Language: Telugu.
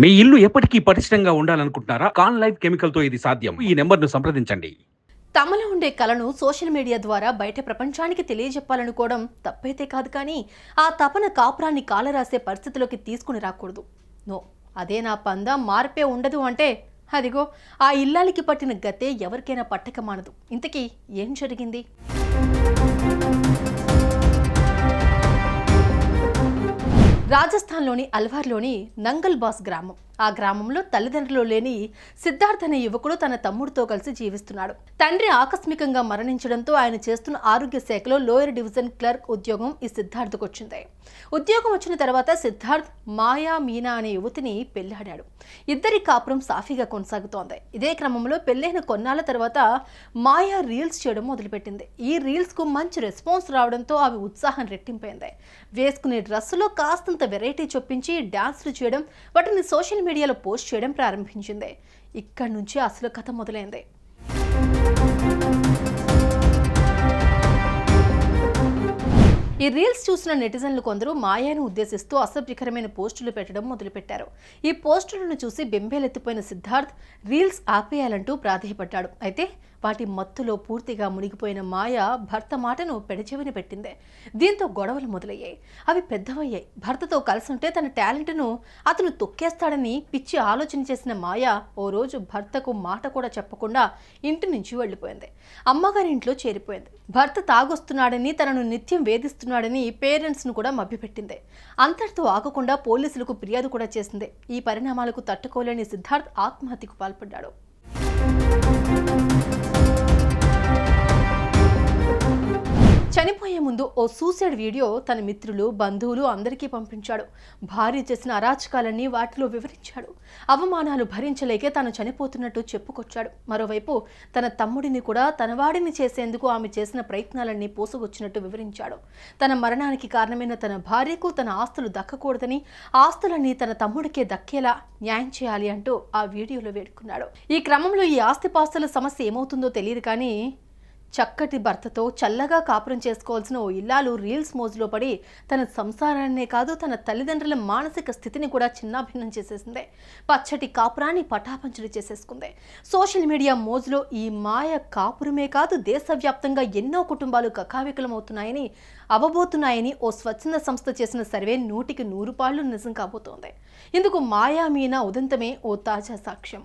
మీ ఇల్లు ఎప్పటికీ పటిష్టంగా ఉండాలనుకుంటున్నారా? కాన్ లైఫ్ కెమికల్తో ఇది సాధ్యం. ఈ నెంబర్ను సంప్రదించండి. తమలో ఉండే కళను సోషల్ మీడియా ద్వారా బయట ప్రపంచానికి తెలియజెప్పాలనుకోవడం తప్పైతే కాదు కానీ ఆ తపన కాపురాన్ని కాలరాసే పరిస్థితిలోకి తీసుకుని రాకూడదు. నో అదే నా పంద మార్పే ఉండదు అంటే అదిగో ఆ ఇల్లాలికి పట్టిన గతే ఎవరికైనా పట్టక మానదు. ఇంతకీ ఏం జరిగింది? రాజస్థాన్లోని అల్వార్లోని నంగల్బాస్ గ్రామం. ఆ గ్రామంలో తల్లిదండ్రులు లేని సిద్ధార్థ్ అనే యువకుడు తన తమ్ముడితో కలిసి జీవిస్తున్నాడు. తండ్రి ఆకస్మికంగా మరణించడంతో ఆయన చేస్తున్న ఆరోగ్య శాఖలో లోయర్ డివిజన్ క్లర్క్ ఉద్యోగం ఈ సిద్ధార్థకు వచ్చింది. ఉద్యోగం వచ్చిన తర్వాత సిద్ధార్థ్ మాయా మీనా అనే యువతిని పెళ్ళాడాడు. ఇద్దరి కాపురం సాఫీగా కొనసాగుతోంది. ఇదే క్రమంలో పెళ్ళైన కొన్నాళ్ళ తర్వాత మాయా రీల్స్ చేయడం మొదలుపెట్టింది. ఈ రీల్స్కు మంచి రెస్పాన్స్ రావడంతో ఆమె ఉత్సాహం రెట్టింపైంది. వేసుకునే డ్రెస్సులో కాస్తంత వెరైటీ చొప్పించి డాన్స్లు చేయడం వాటిని సోషల్ మీడియాలో పోస్ట్ చేయడం ప్రారంభించింది. ఇక్కడి నుంచి అసలు కథ మొదలైంది. ఈ రీల్స్ చూసిన నెటిజన్లు కొందరు మాయాను ఉద్దేశిస్తూ అసభ్యకరమైన పోస్టులు పెట్టడం మొదలుపెట్టారు. ఈ పోస్టులను చూసి బెంబేలెత్తిపోయిన సిద్ధార్థ్ రీల్స్ ఆపేయాలంటూ ప్రాధేయపడ్డాడు. అయితే వాటి మత్తులో పూర్తిగా మునిగిపోయిన మాయ భర్త మాటను పెడచెవిన పెట్టింది. దీంతో గొడవలు మొదలయ్యాయి. అవి పెద్దవయ్యాయి. భర్తతో కలిసి ఉంటే తన టాలెంట్ను అతను తొక్కేస్తాడని పిచ్చి ఆలోచన చేసిన మాయ ఓ రోజు భర్తకు మాట కూడా చెప్పకుండా ఇంటి నుంచి వెళ్ళిపోయింది. అమ్మగారి ఇంట్లో చేరిపోయింది. భర్త తాగొస్తున్నాడని తనను నిత్యం వేధిస్తున్నాడని పేరెంట్స్ను కూడా మభ్యపెట్టింది. అంతటితో ఆగకుండా పోలీసులకు ఫిర్యాదు కూడా చేసింది. ఈ పరిణామాలకు తట్టుకోలేని సిద్ధార్థ్ ఆత్మహత్యకు పాల్పడ్డాడు. ముందు ఓ సూసైడ్ వీడియో తన మిత్రులు బంధువులు అందరికీ పంపించాడు. భార్య చేసిన అరాచకాలన్నీ వాటిలో వివరించాడు. అవమానాలు భరించలేకే తాను చనిపోతున్నట్టు చెప్పుకొచ్చాడు. మరోవైపు తన తమ్ముడిని కూడా తన వాడిని చేసేందుకు ఆమె చేసిన ప్రయత్నాలన్నీ పోసుకొచ్చినట్టు వివరించాడు. తన మరణానికి కారణమైన తన భార్యకు తన ఆస్తులు దక్కకూడదని ఆస్తులన్నీ తన తమ్ముడికే దక్కేలా న్యాయం చేయాలి అంటూ ఆ వీడియోలో వేడుకున్నాడు. ఈ క్రమంలో ఈ ఆస్తిపాస్తుల సమస్య ఏమవుతుందో తెలియదు కానీ చక్కటి భర్తతో చల్లగా కాపురం చేసుకోవాల్సిన ఓ ఇల్లాలు రీల్స్ మోజులో పడి తన సంసారాన్నే కాదు తన తల్లిదండ్రుల మానసిక స్థితిని కూడా చిన్నాభిన్నం చేసేసింది. పచ్చటి కాపురాన్ని పటాపంచలు చేసేసుకుంది. సోషల్ మీడియా మోజులో ఈ మాయ కాపురమే కాదు దేశవ్యాప్తంగా ఎన్నో కుటుంబాలు కకావికలమవుతున్నాయని అవబోతున్నాయని ఓ స్వచ్ఛంద సంస్థ చేసిన సర్వే నూటికి నూరు పాళ్ళు నిజం కాబోతోంది. ఇందుకు మాయా మీనా ఉదంతమే ఓ తాజా సాక్ష్యం.